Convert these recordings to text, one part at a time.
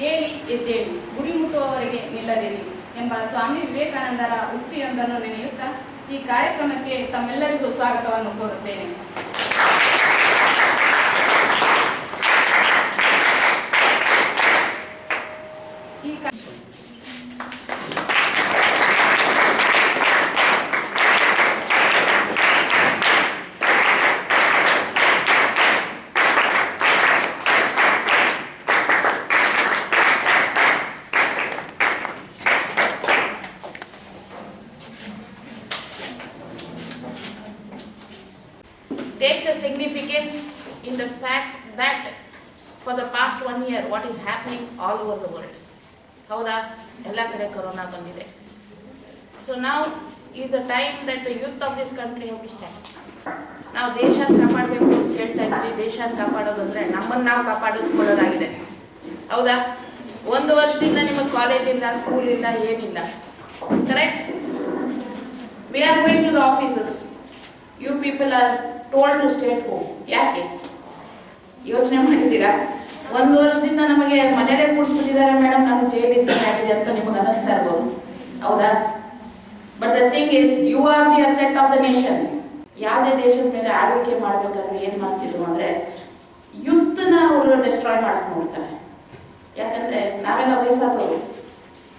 ಏಳಿ ಎದ್ದೇಳಿ. ಗುರಿ ಮುಟ್ಟುವವರೆಗೆ ನಿಲ್ಲದಿರಿ ಎಂಬ ಸ್ವಾಮಿ ವಿವೇಕಾನಂದರ ಉಕ್ತಿಯೊಂದನ್ನು ನೆನೆಯುತ್ತಾ ಈ ಕಾರ್ಯಕ್ರಮಕ್ಕೆ ತಮ್ಮೆಲ್ಲರಿಗೂ ಸ್ವಾಗತವನ್ನು ಕೋರುತ್ತೇನೆ. Takes a significance in the fact that for the past one year, what is happening all over the world. ಹೌದಾ? ಎಲ್ಲ ಕಡೆ ಕೊರೋನಾ ಬಂದಿದೆ. ಸೊ ನಾವು is the time that the youth of this country have to stand ನಾವು ದೇಶನ ಕಾಪಾಡಬೇಕು ಅಂತ ಹೇಳ್ತಾ ಇದ್ದೀವಿ. ದೇಶನ ಕಾಪಾಡೋದಂದ್ರೆ ನಮ್ಮನ್ನು ನಾವು ಕಾಪಾಡಿಕೊಳ್ಳೋದಾಗಿದೆ. ಹೌದಾ? ಒಂದು ವರ್ಷದಿಂದ ನಿಮಗೆ ಕಾಲೇಜ್ ಇಲ್ಲ ಸ್ಕೂಲ್ ಇಲ್ಲ ಏನಿಲ್ಲ. Correct we are going to the offices you people are told to state home ಯಾಕೆ? ಯೋಚನೆ ಮಾಡಿದ್ದೀರಾ? ಒಂದು ವರ್ಷದಿಂದ ನಮಗೆ ಮನೆಯಲ್ಲೇ ಕೂಡಿಸ್ಬಿಟ್ಟಿದ್ದಾರೆ ಮೇಡಮ್ ನಾನು ಜೈಲಿಂದ ಆಗಿದೆ ಅಂತ ನಿಮಗೆ ಅನಿಸ್ತಾ ಇರ್ಬೋದು. ಹೌದಾ? But the thing is you are the asset of the nation ಯಾವುದೇ ದೇಶದ ಮೇಲೆ ಆಳ್ವಿಕೆ ಮಾಡಬೇಕಾದ್ರೆ ಏನು ಮಾಡ್ತಿದ್ರು ಅಂದರೆ ಯುದ್ಧನ ಅವರು ಡಿಸ್ಟ್ರಾಯ್ ಮಾಡಕ್ಕೆ ನೋಡ್ತಾರೆ. ಯಾಕಂದರೆ ನಾವೆಲ್ಲ ವಯಸ್ಸಾದವರು.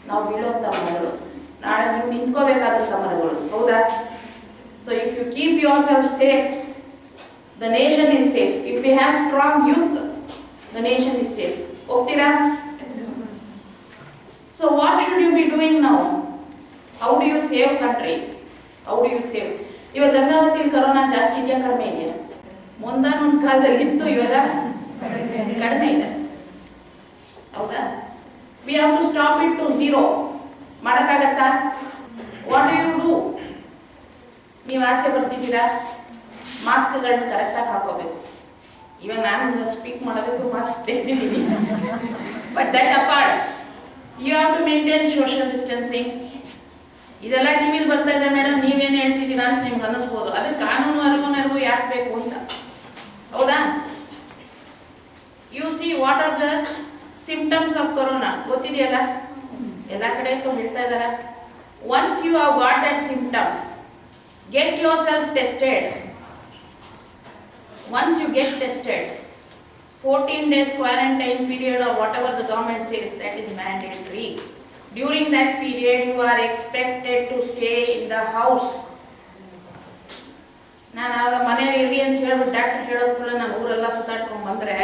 ನಾವು ಬೀಳೋಂಥ ಮರಗಳು. ನಾಳೆ ನೀವು ನಿಂತ್ಕೋಬೇಕಾದಂಥ ಮರಗಳು. ಹೌದಾ? So if you keep yourself safe, the nation is safe. If we have strong youth, the nation is safe. Optira? So what should you be doing now? How do you save country? How do you save? ಇವಾಗ ಗಂಗಾವತಿಲಿ corona ಜಾಸ್ತಿ ಇದೆಯಾ ಕಡಿಮೆ ಇದೆಯಾ ಮುಂದಾನ ಒಂದು ಕಾಲದಲ್ಲಿ ಇತ್ತು ಇವಾಗ ಕಡಿಮೆ ಇದೆ ಹೌದಾ we have to stop it to zero ಮಾಡೋಕ್ಕಾಗತ್ತಾ ವಾಟ್ ಯು ಡೂ ನೀವು ಆಚೆ ಬರ್ತಿದ್ದೀರಾ ಮಾಸ್ಕ್ಗಳನ್ನ ಕರೆಕ್ಟಾಗಿ ಹಾಕೋಬೇಕು. ಇವಾಗ ನಾನು ಸ್ಪೀಕ್ ಮಾಡಬೇಕು mask ತೆಗೆದಿದ್ದೀನಿ. But that apart you have to maintain social distancing ಇದೆಲ್ಲ ಟಿ ಬರ್ತಾ ಇದೆ ಮೇಡಮ್ ನೀವೇನು ಹೇಳ್ತಿದ್ದೀರಾ ಅಂತ ನಿಮ್ಗೆ ಅನ್ನಿಸ್ಬೋದು. ಅದು ಕಾನೂನು, ಅರಿವು, ನೆರವು ಯಾಕೆ ಬೇಕು ಅಂತ. ಹೌದಾ? You see what are the symptoms of corona ಗೊತ್ತಿದೆಯಲ್ಲ? ಎಲ್ಲ ಕಡೆ ಹೇಳ್ತಾ ಇದ್ದಾರೆ? Once you have got that symptoms get get self tested. Once you get tested, 14 days quarantine period or whatever the government says, that is mandatory. During that period, you are expected to stay in the house. ನಾನು ಆವಾಗ ಮನೇಲಿ ಇರಿ ಅಂತ ಹೇಳ್ಬಿಟ್ಟು doctor ಹೇಳೋದ್ ಕೂಡ ನಾನು ಊರೆಲ್ಲ ಸುತ್ತಾಡ್ಕೊಂಡು ಬಂದ್ರೆ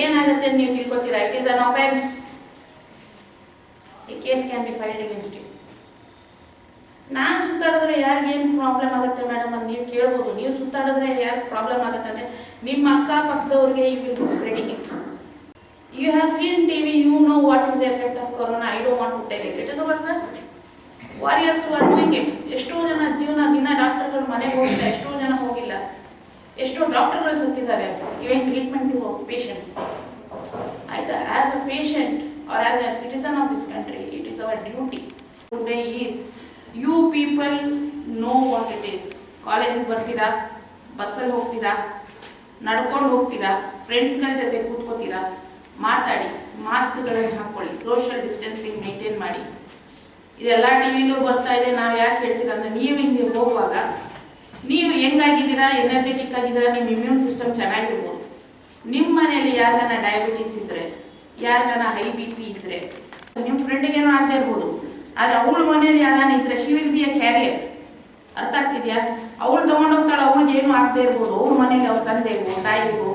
ಏನಾಗುತ್ತೆ ಅಂತ ನೀವು ತಿಳ್ಕೊತೀರಾ it is an offence a case can be filed against you ನಾನು ಸುತ್ತಾಡಿದ್ರೆ ಯಾರಿಗೆ ಏನು ಪ್ರಾಬ್ಲಮ್ ಆಗುತ್ತೆ ಮೇಡಮ್ ಅಂತ ನೀವು ಕೇಳ್ಬೋದು. ನೀವು ಸುತ್ತಾಡಿದ್ರೆ ಯಾರು ಪ್ರಾಬ್ಲಮ್ ಆಗುತ್ತೆ ಅಂದರೆ ನಿಮ್ಮ ಅಕ್ಕಪಕ್ಕದವ್ರಿಗೆ ಈ will be spreading you have seen T V you know what is the effect of corona I don't want to tell it it is our the warriors are doing it ಎಷ್ಟೋ ಜನ ಜೀವನ ದಿನ ಡಾಕ್ಟರ್ಗಳು ಮನೆಗೆ ಹೋಗಿಲ್ಲ ಎಷ್ಟೋ ಜನ ಹೋಗಿಲ್ಲ. ಎಷ್ಟೋ ಡಾಕ್ಟರ್ಗಳು ಸತ್ತಿದ್ದಾರೆ. ಗಿವಿಂಗ್ ಟ್ರೀಟ್ಮೆಂಟ್ ಟು ಪೇಷಂಟ್ಸ್ ಆಯ್ತಾ? As a patient are as a citizen of this country it is our duty today is you people know what it is ಕಾಲೇಜಿಗೆ ಬರ್ತೀರಾ? ಬಸ್ಸಲ್ಲಿ ಹೋಗ್ತೀರಾ? ನಡ್ಕೊಂಡು ಹೋಗ್ತೀರಾ? ಫ್ರೆಂಡ್ಸ್ಗಳ ಜೊತೆ ಕೂತ್ಕೋತೀರಾ? ಮಾತಾಡಿ ಮಾಸ್ಕ್ಗಳನ್ನು ಹಾಕ್ಕೊಳ್ಳಿ ಸೋಷಿಯಲ್ ಡಿಸ್ಟೆನ್ಸಿಂಗ್ ಮೇಂಟೈನ್ ಮಾಡಿ. ಇದೆಲ್ಲ ಟಿ ವಿಲೂ ಬರ್ತಾ ಇದೆ. ನಾವು ಯಾಕೆ ಹೇಳ್ತೀರಾ ಅಂದರೆ, ನೀವು ಹಿಂಗೆ ಹೋಗುವಾಗ, ನೀವು ಹೆಂಗಾಗಿದ್ದೀರಾ? ಎನರ್ಜೆಟಿಕ್ ಆಗಿದ್ದೀರಾ? ನಿಮ್ಮ ಇಮ್ಯೂನ್ ಸಿಸ್ಟಮ್ ಚೆನ್ನಾಗಿರ್ಬೋದು. ನಿಮ್ಮ ಮನೆಯಲ್ಲಿ ಯಾರಿಗಾನ ಡಯಾಬಿಟೀಸ್ ಇದ್ದರೆ ಯಾರಿಗಾನ ಹೈ ಬಿ ಪಿ ಇದ್ದರೆ ನಿಮ್ಮ ಫ್ರೆಂಡಿಗೇನೋ ಆಗದೆ ಇರ್ಬೋದು. ಆದರೆ ಅವಳ ಮನೇಲಿ ಯಾರಾನ ಇದ್ರೆ? She will be a carrier ಅರ್ಥ ಆಗ್ತಿದ್ಯಾ? ಅವಳು ತೊಗೊಂಡೋಗ್ತಾಳೆ ಅವಳಿಗೆ ಏನು ಆಗದೆ ಇರ್ಬೋದು. ಅವ್ರ ಮನೇಲಿ ಅವ್ರ ತಂದೆಗೂ ತಾಯಿಗೂ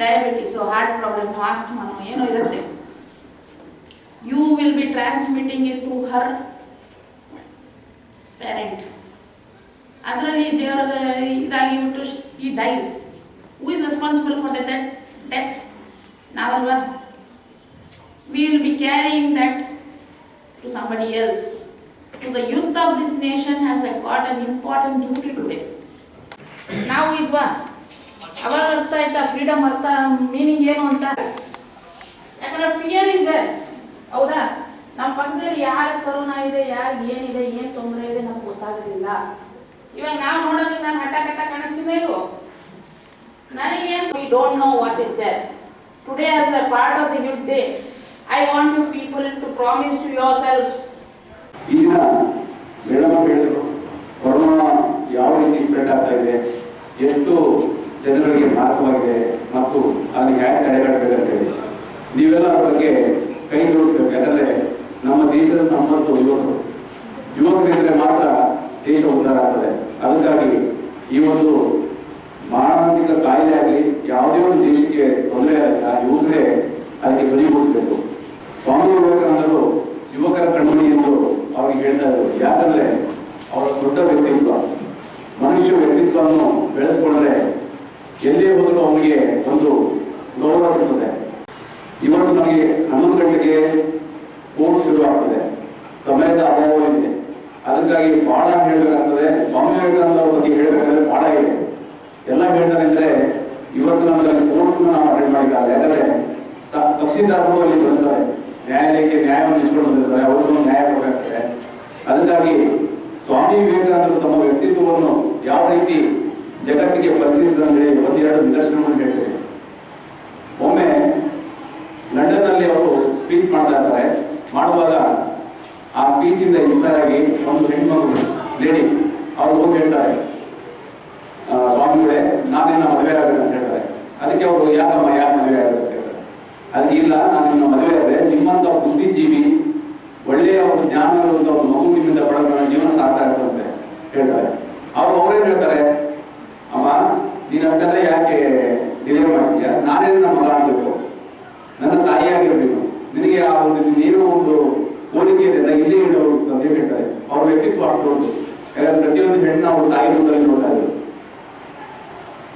ಡಯಾಬಿಟೀಸು ಹಾರ್ಟ್ ಪ್ರಾಬ್ಲಮ್ ಆಸ್ತಮಾನೋ ಏನೋ ಇರುತ್ತೆ. You will be transmitting it to her parent ಅದರಲ್ಲಿ ದೇವರ ಇದಾಗಿ ಬಿಟ್ಟು ಈ dies who is responsible for death death ನಾವಲ್ವಾ? We will be carrying that to somebody else. So the youth of this nation has got an important duty today. ನಾವು ಇಲ್ವಾ ಅವಾಗ ಅರ್ಥ ಆಯ್ತಾ? ಫ್ರೀಡಮ್ ಅರ್ಥ? ಮೀನಿಂಗ್ ಏನು ಅಂತ? ಯಾಕಂದ್ರೆ ಫಿಯರ್ ಇಸ್ ದರ್ ಹೌದಾ? ನಮ್ಮ ಪಕ್ಕದಲ್ಲಿ ಯಾರು ಕರೋನಾ ಇದೆ, ಯಾರು ಏನಿದೆ, ಏನು ತೊಂದರೆ ಇದೆ ನಮ್ಗೆ ಗೊತ್ತಾಗೋದಿಲ್ಲ. ಇವಾಗ ನಾವು ನೋಡೋದಕ್ಕೆ ನಾನು ಹಠ ಕಟ್ಟ ಕಾಣಿಸ್ತೀನಿ ಇಲ್ವೋ ನನಗೇನು we don't know what is there today as a part of the youth day I want you people to promise to yourselves. ಈ ದಿನ ಮೇಡಮ್ ಹೇಳಿದ್ರು, ಕೊರೋನಾ ಯಾವ ರೀತಿ ಸ್ಪ್ರೆಡ್ ಆಗ್ತಾ ಇದೆ, ಎಷ್ಟು ಜನರಿಗೆ ಮಾರಕವಾಗಿದೆ ಮತ್ತು ಅದನ್ನು ಹೇಗೆ ತಡೆಗಟ್ಟಬೇಕು ಅಂತ ಹೇಳಿ. ನೀವೆಲ್ಲ ಅದ್ರ ಬಗ್ಗೆ ಕೈ ಜೋಡಿಸ್ಬೇಕು, ಯಾಕಂದ್ರೆ ನಮ್ಮ ದೇಶದ ಸಂಪತ್ತು ಯುವಕರು ಯುವಕರಿದ್ರೆ ಮಾತ್ರ ದೇಶ ಉದ್ಧಾರ ಆಗ್ತದೆ. ಅದಕ್ಕಾಗಿ ಈ ಒಂದು ಮಾರಣಾಂತಿಕ ಕಾಯಿಲೆ ಆಗಲಿ, ಯಾವುದೇ ಒಂದು ದೇಶಕ್ಕೆ ತೊಂದರೆ ಆಗಲ್ಲ ಯುವಕರೇ ಅದಕ್ಕೆ ಬಲಿಗೊಳಿಸಬೇಕು ಸ್ವಾಮಿ ವಿವೇಕಾನಂದರು, ಯುವಕರ ಕಣ್ಮಣಿ ಎಂದು ಅವರಿಗೆ ಹೇಳ್ತಾ ಇದ್ರು ಯಾಕಂದ್ರೆ ಅವರ ದೊಡ್ಡ ವ್ಯಕ್ತಿತ್ವ, ಮನುಷ್ಯ ವ್ಯಕ್ತಿತ್ವವನ್ನು ಬೆಳೆಸ್ಕೊಂಡ್ರೆ ಎಲ್ಲೇ ಹೋದರೂ ಅವನಿಗೆ ಒಂದು ಗೌರವ ಸಿಗ್ತದೆ. ಇವತ್ತು ನಮಗೆ ಹನ್ನೊಂದು ಗಂಟೆಗೆ ಕೋರ್ಟ್ ಶುರು ಆಗ್ತದೆ. ಸಮಯದ ಅಭಾವವಿದೆ ಅದಕ್ಕಾಗಿ ಬಹಳ ಹೇಳಬೇಕಾಗ್ತದೆ. ಸ್ವಾಮಿ ವಿವೇಕಾನಂದ ಅವರ ಬಗ್ಗೆ ಹೇಳಬೇಕಾದ್ರೆ ಬಹಳ ಇದೆ. ಎಲ್ಲ ಹೇಳ್ತಾರೆ ಅಂದ್ರೆ ಇವತ್ತು ನಮ್ಮ ಕೋರ್ಟ್ ಅಟೆಂಡ್ ಮಾಡಿದ್ದಾರೆ. ಯಾಕಂದ್ರೆ ತಹಸೀಲ್ದಾರರು ಅಲ್ಲಿ ಬರ್ತಾರೆ ನ್ಯಾಯಾಲಯಕ್ಕೆ ನ್ಯಾಯವನ್ನು ಇಟ್ಕೊಂಡು ಬಂದಿರ್ತಾರೆ ಅವ್ರಿಗೂ ನ್ಯಾಯ ಕೊಡಬೇಕಾಗ್ತದೆ ಅದಕ್ಕಾಗಿ ಸ್ವಾಮಿ ವಿವೇಕಾನಂದರು ತಮ್ಮ ವ್ಯಕ್ತಿತ್ವವನ್ನು ಯಾವ ರೀತಿ ಜಗತ್ತಿಗೆ ಪರಿಚಯಿಸಿದ್ರೆ ಒಂದೆರಡು ನಿದರ್ಶನವನ್ನು ಹೇಳ್ತೇವೆ ಒಮ್ಮೆ ಲಂಡನ್ನಲ್ಲಿ ಅವರು ಸ್ಪೀಚ್ ಮಾಡ್ತಾ ಇದ್ದಾರೆ. ಮಾಡುವಾಗ ಆ ಸ್ಪೀಚ್ ಇಂದ ಇನ್ಸ್ಪೈರ್ ಆಗಿ ಒಂದು ಹೆಣ್ಮಗು, ಲೇಡಿ, ಅವ್ರು ಹೋಗಿ ಹೇಳ್ತಾರೆ. ಸ್ವಾಮಿಗಳೇ, ನಾನೇನ ಮದುವೆ ಆಗಬೇಕು ಅಂತ ಹೇಳ್ತಾರೆ. ಅದಕ್ಕೆ ಅವರು, ಯಾಕಮ್ಮ, ಯಾಕೆ ಮದುವೆ ಆಗಬೇಕು ಅದಕ್ಕೆ ಇಲ್ಲ ನಾನು ನಿಮ್ಮ ಮದುವೆ ಆದರೆ ನಿಮ್ಮಂತ ಬುದ್ಧಿಜೀವಿ, ಒಳ್ಳೆಯ ಒಂದು ಜ್ಞಾನ ಇರುವಂತ ಒಂದು ಮಗು ನಿಮ್ಮಿಂದ ಪಡೆದ ಜೀವನ ಅಂತ ಹೇಳ್ತಾರೆ. ಅವ್ರು ಅವ್ರೇನ್ ಹೇಳ್ತಾರೆ? ಅಮ್ಮ, ನೀನು ಯಾಕೆ ಡಿಲೇ ಮಾಡ್ತೀಯ? ನಾನೇನು ನಮ್ಮ ಮಗ ಆಗಬೇಕು ನನ್ನ ತಾಯಿಯಾಗಿರ್ಬೇಕು ನಿನಗೆ ಆ ಒಂದು ನೀನು ಒಂದು ಕೋರಿಕೆ ಇದೆ ಇಲ್ಲೇ ಇಡೋ ಅಂತ ಹೇಳ್ತಾರೆ. ಅವ್ರ ವ್ಯಕ್ತಿತ್ವ ಆಗ್ಬೋದು. ಯಾಕಂದ್ರೆ ಪ್ರತಿಯೊಂದು ಹೆಣ್ಣು ಅವ್ರ ತಾಯಿ ರೂಪದಲ್ಲಿ ನೋಡ್ತಾ ಇದ್ರು.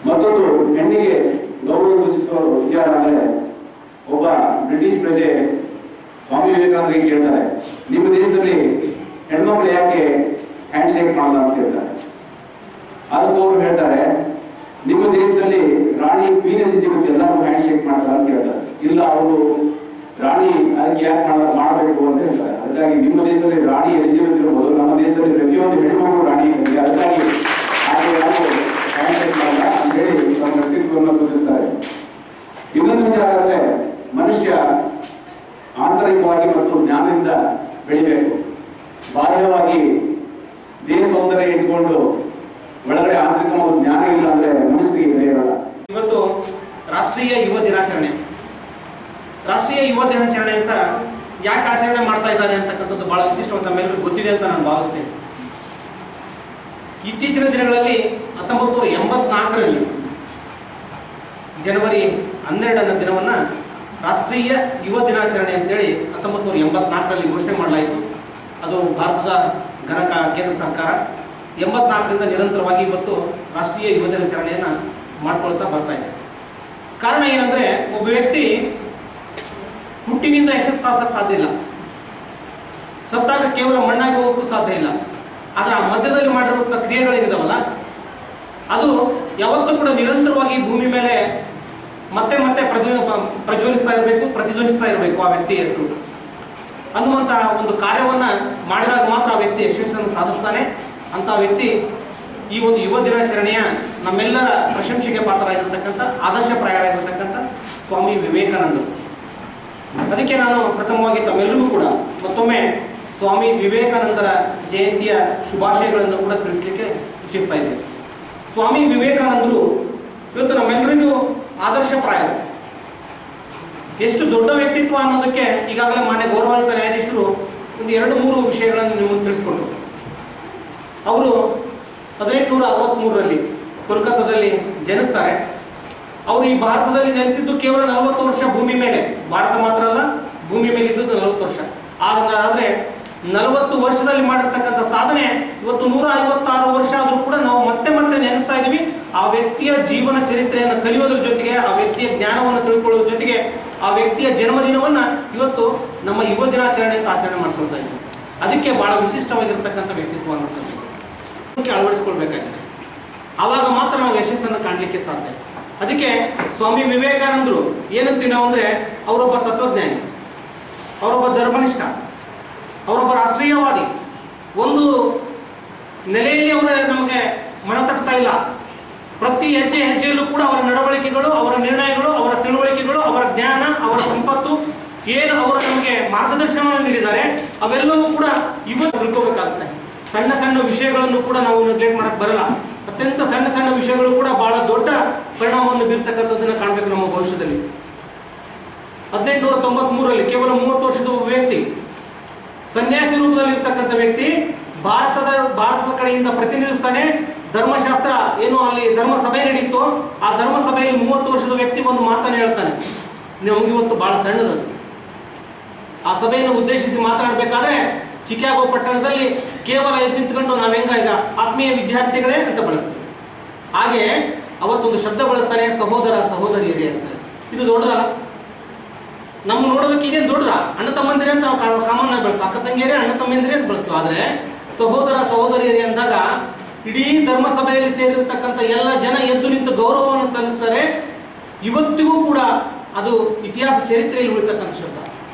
ಮತ್ತೊಂದು, ಹೆಣ್ಣಿಗೆ ಗೌರವ ಸೂಚಿಸುವ ವಿಚಾರ ಅಂದ್ರೆ ಒಬ್ಬ ಬ್ರಿಟಿಷ್ ಪ್ರಜೆ ಸ್ವಾಮಿ ವಿವೇಕಾನಂದರಿಗೆ ಕೇಳ್ತಾರೆ, ನಿಮ್ಮ ದೇಶದಲ್ಲಿ ಹೆಣ್ಮಕ್ಳು ಯಾಕೆ ಹ್ಯಾಂಡ್ ಶೇಕ್ ಮಾಡಲ್ಲ ಅಂತ ಹೇಳ್ತಾರೆ ಅದಕ್ಕೆ ಅವರು ಹೇಳ್ತಾರೆ, ನಿಮ್ಮ ದೇಶದಲ್ಲಿ ರಾಣಿ ಕ್ವೀನ್ ಎಲಿಜಿಬೆತ್ ಎಲ್ಲರೂ ಹ್ಯಾಂಡ್ ಶೇಕ್ ಮಾಡ್ತಾರೆ ಅಂತ ಹೇಳ್ತಾರೆ ಇಲ್ಲ, ಅವರು ರಾಣಿ ಅದಕ್ಕೆ ಯಾಕೆ ಮಾಡ ಮಾಡಬೇಕು ಅಂತ ಹೇಳ್ತಾರೆ. ಅದಕ್ಕಾಗಿ ನಿಮ್ಮ ದೇಶದಲ್ಲಿ ರಾಣಿ ಎಲಿಜಿಬೆತ್ ಇರ್ಬೋದು, ನಮ್ಮ ದೇಶದಲ್ಲಿ ಪ್ರತಿಯೊಂದು ಹೆಣ್ಮಗಳು ರಾಣಿ ಇದೆ ಅದಕ್ಕಾಗಿ ಹ್ಯಾಂಡ್ ಮಾಡಲ್ಲ ಅಂತ ಹೇಳಿ ತಮ್ಮ ವ್ಯಕ್ತಿತ್ವವನ್ನು ಸೂಚಿಸ್ತಾರೆ. ಇನ್ನೊಂದು ವಿಚಾರ ಅಂದ್ರೆ ಮನುಷ್ಯ ಆಂತರಿಕವಾಗಿ ಮತ್ತು ಜ್ಞಾನದಿಂದ ಬೆಳಿಬೇಕು. ಬಾಹ್ಯವಾಗಿ ದೇಹ ಸೌಂದರ್ಯ ಇಟ್ಕೊಂಡು ಒಳಗಡೆ ಆಂತರಿಕ ಮತ್ತು ಜ್ಞಾನ ಇಲ್ಲ ಅಂದ್ರೆ ಮನುಷ್ಯರಿಗೆ ಬೆಲೆ ಇರಲ್ಲ. ಇವತ್ತು ರಾಷ್ಟ್ರೀಯ ಯುವ ದಿನಾಚರಣೆ. ರಾಷ್ಟ್ರೀಯ ಯುವ ದಿನಾಚರಣೆ ಅಂತ ಯಾಕೆ ಆಚರಣೆ ಮಾಡ್ತಾ ಇದ್ದಾರೆ ಅಂತಕ್ಕಂಥದ್ದು ಬಹಳ ವಿಶಿಷ್ಟವಾದ ಮೇಲೂ ಗೊತ್ತಿದೆ ಅಂತ ನಾನು ಭಾವಿಸ್ತೇನೆ. ಇತ್ತೀಚಿನ ದಿನಗಳಲ್ಲಿ ಹತ್ತೊಂಬತ್ತು ನೂರ ಎಂಬತ್ನಾಲ್ಕರಲ್ಲಿ ಜನವರಿ ಹನ್ನೆರಡನ ದಿನವನ್ನ ರಾಷ್ಟ್ರೀಯ ಯುವ ದಿನಾಚರಣೆ ಅಂತೇಳಿ ಹತ್ತೊಂಬತ್ತು ನೂರ ಎಂಬತ್ನಾಲ್ಕರಲ್ಲಿ ಘೋಷಣೆ ಮಾಡಲಾಯಿತು. ಅದು ಭಾರತದ ಘನಕ ಕೇಂದ್ರ ಸರ್ಕಾರ. ಎಂಬತ್ನಾಲ್ಕರಿಂದ ನಿರಂತರವಾಗಿ ಇವತ್ತು ರಾಷ್ಟ್ರೀಯ ಯುವ ದಿನಾಚರಣೆಯನ್ನು ಮಾಡ್ಕೊಳ್ತಾ ಬರ್ತಾ ಇದೆ. ಕಾರಣ ಏನಂದ್ರೆ, ಒಬ್ಬ ವ್ಯಕ್ತಿ ಹುಟ್ಟಿನಿಂದ ಯಶಸ್ಸು ಸಾಧಿಸಕ್ಕೆ ಸಾಧ್ಯ ಇಲ್ಲ. ಸತ್ತಾಗ ಕೇವಲ ಮಣ್ಣಾಗಿ ಹೋಗೋಕ್ಕೂ ಸಾಧ್ಯ ಇಲ್ಲ. ಆದರೆ ಆ ಮಧ್ಯದಲ್ಲಿ ಮಾಡಿರುವಂಥ ಕ್ರಿಯೆಗಳೇನಿದಾವಲ್ಲ, ಅದು ಯಾವತ್ತೂ ಕೂಡ ನಿರಂತರವಾಗಿ ಭೂಮಿ ಮೇಲೆ ಮತ್ತೆ ಮತ್ತೆ ಪ್ರಜ್ವ ಪ್ರಜ್ವಲಿಸ್ತಾ ಇರಬೇಕು, ಪ್ರತಿಧ್ವನಿಸ್ತಾ ಇರಬೇಕು ಆ ವ್ಯಕ್ತಿಯ ಹೆಸರು. ಅನ್ನುವಂತಹ ಒಂದು ಕಾರ್ಯವನ್ನ ಮಾಡಿದಾಗ ಮಾತ್ರ ಆ ವ್ಯಕ್ತಿ ಯಶಸ್ಸನ್ನು ಸಾಧಿಸ್ತಾನೆ. ಅಂತ ವ್ಯಕ್ತಿ ಈ ಒಂದು ಯುವ ದಿನಾಚರಣೆಯ ನಮ್ಮೆಲ್ಲರ ಪ್ರಶಂಸೆಗೆ ಪಾತ್ರರಾಗಿರ್ತಕ್ಕಂಥ ಆದರ್ಶಪ್ರಾಯರಾಗಿರ್ತಕ್ಕಂಥ ಸ್ವಾಮಿ ವಿವೇಕಾನಂದರು. ಅದಕ್ಕೆ ನಾನು ಪ್ರಥಮವಾಗಿ ತಮ್ಮೆಲ್ಲರಿಗೂ ಕೂಡ ಮತ್ತೊಮ್ಮೆ ಸ್ವಾಮಿ ವಿವೇಕಾನಂದರ ಜಯಂತಿಯ ಶುಭಾಶಯಗಳನ್ನು ಕೂಡ ತಿಳಿಸಲಿಕ್ಕೆ ಇಚ್ಛಿಸ್ತಾ ಇದ್ದೇನೆ. ಸ್ವಾಮಿ ವಿವೇಕಾನಂದರು, ಇವತ್ತು ನಮ್ಮೆಲ್ಲರಿಗೂ ಆದರ್ಶಪ್ರಾಯರು ಎಷ್ಟು ದೊಡ್ಡ ವ್ಯಕ್ತಿತ್ವ ಅನ್ನೋದಕ್ಕೆ ಈಗಾಗಲೇ ಮಾನ್ಯ ಗೌರವಾನ್ವಿತ ನ್ಯಾಯಾಧೀಶರು ಒಂದು ಎರಡು ಮೂರು ವಿಷಯಗಳನ್ನು ನಿಮಗೆ ತಿಳಿಸ್ಕೊಂಡ್ರು ಅವರು ಹದಿನೆಂಟುನೂರ ಅರವತ್ತ್ಮೂರರಲ್ಲಿ ಕೋಲ್ಕತ್ತಾದಲ್ಲಿ ಜನಿಸ್ತಾರೆ. ಅವರು ಈ ಭಾರತದಲ್ಲಿ ನೆಲೆಸಿದ್ದು ಕೇವಲ ನಲವತ್ತು ವರ್ಷ ಭೂಮಿ ಮೇಲೆ. ಭಾರತ ಮಾತ್ರ ಅಲ್ಲ, ಭೂಮಿ ಮೇಲೆ ಇದ್ದದ್ದು ನಲವತ್ತು ವರ್ಷ. ಆದರೆ ನಲವತ್ತು ವರ್ಷದಲ್ಲಿ ಮಾಡಿರ್ತಕ್ಕಂಥ ಸಾಧನೆ ಇವತ್ತು ನೂರ ಐವತ್ತಾರು ವರ್ಷ ಆದರೂ ಕೂಡ ನಾವು ಮತ್ತೆ ಮತ್ತೆ ನೆನೆಸ್ತಾ ಇದ್ದೀವಿ ಆ ವ್ಯಕ್ತಿಯ ಜೀವನ ಚರಿತ್ರೆಯನ್ನು ಕಲಿಯೋದ್ರ ಜೊತೆಗೆ, ಆ ವ್ಯಕ್ತಿಯ ಜ್ಞಾನವನ್ನು ತಿಳ್ಕೊಳ್ಳೋದ್ರ ಜೊತೆಗೆ, ಆ ವ್ಯಕ್ತಿಯ ಜನ್ಮದಿನವನ್ನ ಇವತ್ತು ನಮ್ಮ ಯುವ ದಿನಾಚರಣೆ ಅಂತ ಆಚರಣೆ ಮಾಡ್ಕೊಳ್ತಾ ಇದ್ದೀವಿ. ಅದಕ್ಕೆ ಬಹಳ ವಿಶಿಷ್ಟವಾಗಿರ್ತಕ್ಕಂಥ ವ್ಯಕ್ತಿತ್ವ ಅನ್ನೋದು ಅದಕ್ಕೆ ಅಳವಡಿಸ್ಕೊಳ್ಬೇಕಾಗಿದೆ. ಆವಾಗ ಮಾತ್ರ ನಾವು ಯಶಸ್ಸನ್ನು ಕಾಣಲಿಕ್ಕೆ ಸಾಧ್ಯ. ಅದಕ್ಕೆ ಸ್ವಾಮಿ ವಿವೇಕಾನಂದರು ಏನಂತೀವಿ ನಾವು ಅಂದರೆ, ಅವರೊಬ್ಬ ತತ್ವಜ್ಞಾನಿ, ಅವರೊಬ್ಬ ಧರ್ಮನಿಷ್ಠ, ಅವರೊಬ್ಬ ರಾಷ್ಟ್ರೀಯವಾದಿ. ಒಂದು ನೆಲೆಯಲ್ಲಿ ಅವರು ನಮಗೆ ಮನ ತಟ್ತಾ ಇಲ್ಲ. ಪ್ರತಿ ಹೆಜ್ಜೆ ಹೆಜ್ಜೆಯಲ್ಲೂ ಕೂಡ ಅವರ ನಡವಳಿಕೆಗಳು, ಅವರ ನಿರ್ಣಯಗಳು, ಅವರ ತಿಳುವಳಿಕೆಗಳು, ಅವರ ಜ್ಞಾನ, ಅವರ ಸಂಪತ್ತು, ಏನು ಅವರು ನಮಗೆ ಮಾರ್ಗದರ್ಶನವನ್ನು ನೀಡಿದ್ದಾರೆ, ಅವೆಲ್ಲವೂ ಕೂಡ ಇವತ್ತು ತಿಳ್ಕೋಬೇಕಾಗುತ್ತೆ. ಸಣ್ಣ ಸಣ್ಣ ವಿಷಯಗಳನ್ನು ಕೂಡ ನಾವು ನೆಗ್ಲೆಕ್ಟ್ ಮಾಡಕ್ಕೆ ಬರಲ್ಲ. ಅತ್ಯಂತ ಸಣ್ಣ ಸಣ್ಣ ವಿಷಯಗಳು ಕೂಡ ಬಹಳ ದೊಡ್ಡ ಪರಿಣಾಮವನ್ನು ಬೀರ್ತಕ್ಕಂಥದ್ದನ್ನು ಕಾಣಬೇಕು ನಮ್ಮ ಭವಿಷ್ಯದಲ್ಲಿ. ಹದಿನೆಂಟುನೂರ ತೊಂಬತ್ತ್ ಮೂರರಲ್ಲಿ ಕೇವಲ ಮೂವತ್ತು ವರ್ಷದ ವ್ಯಕ್ತಿ, ಸನ್ಯಾಸಿ ರೂಪದಲ್ಲಿ ಇರ್ತಕ್ಕಂಥ ವ್ಯಕ್ತಿ, ಭಾರತದ ಭಾರತದ ಕಡೆಯಿಂದ ಪ್ರತಿನಿಧಿಸ್ತಾನೆ. ಧರ್ಮಶಾಸ್ತ್ರ ಏನು ಅಲ್ಲಿ ಧರ್ಮ ಸಭೆ ನಡೀತು, ಆ ಧರ್ಮ ಸಭೆಯಲ್ಲಿ ಮೂವತ್ತು ವರ್ಷದ ವ್ಯಕ್ತಿ ಒಂದು ಮಾತನ್ನು ಹೇಳ್ತಾನೆ. ನಮ್ಗೆ ಇವತ್ತು ಬಹಳ ಸಣ್ಣದು ಆ ಸಭೆಯನ್ನು ಉದ್ದೇಶಿಸಿ ಮಾತನಾಡಬೇಕಾದ್ರೆ ಚಿಕಾಗೋ ಪಟ್ಟಣದಲ್ಲಿ ಕೇವಲ ಎದ್ದು ನಿಂತ್ಕೊಂಡು ನಾವು ಹೆಂಗ ಈಗ ಆತ್ಮೀಯ ವಿದ್ಯಾರ್ಥಿಗಳೇ ಅಂತ ಬಳಸ್ತೀವಿ. ಹಾಗೆ ಅವತ್ತೊಂದು ಶಬ್ದ ಬಳಸ್ತಾನೆ, ಸಹೋದರ, ಸಹೋದರಿಯರೇ ಅಂತ. ಇದು ದೊಡ್ಡದಲ್ಲ ನಮ್ಮ ನೋಡೋದಕ್ಕೆ ಇದೇನು ದೊಡ್ಡದ? ಅಣ್ಣ ತಮ್ಮಂದಿರೇ ಅಂತ ನಾವು ಸಾಮಾನ್ಯ ಬಳಸ್ತೀವಿ. ಅಕ್ಕ ತಂಗಿಯರೇ ಅಣ್ಣ ತಮ್ಮಂದಿರೇ ಅಂತ ಬಳಸ್ತೀವಿ. ಆದ್ರೆ ಸಹೋದರ ಸಹೋದರಿಯರೇ ಅಂದಾಗ ಇಡೀ ಧರ್ಮಸಭೆಯಲ್ಲಿ ಸೇರಿರ್ತಕ್ಕಂಥ ಎಲ್ಲ ಜನ ಎದ್ದು ನಿಂತು ಗೌರವವನ್ನು ಸಲ್ಲಿಸ್ತಾರೆ ಇವತ್ತಿಗೂ ಕೂಡ ಅದು ಇತಿಹಾಸ ಚರಿತ್ರೆಯಲ್ಲಿ ಉಳಿತಕ್ಕಂಥ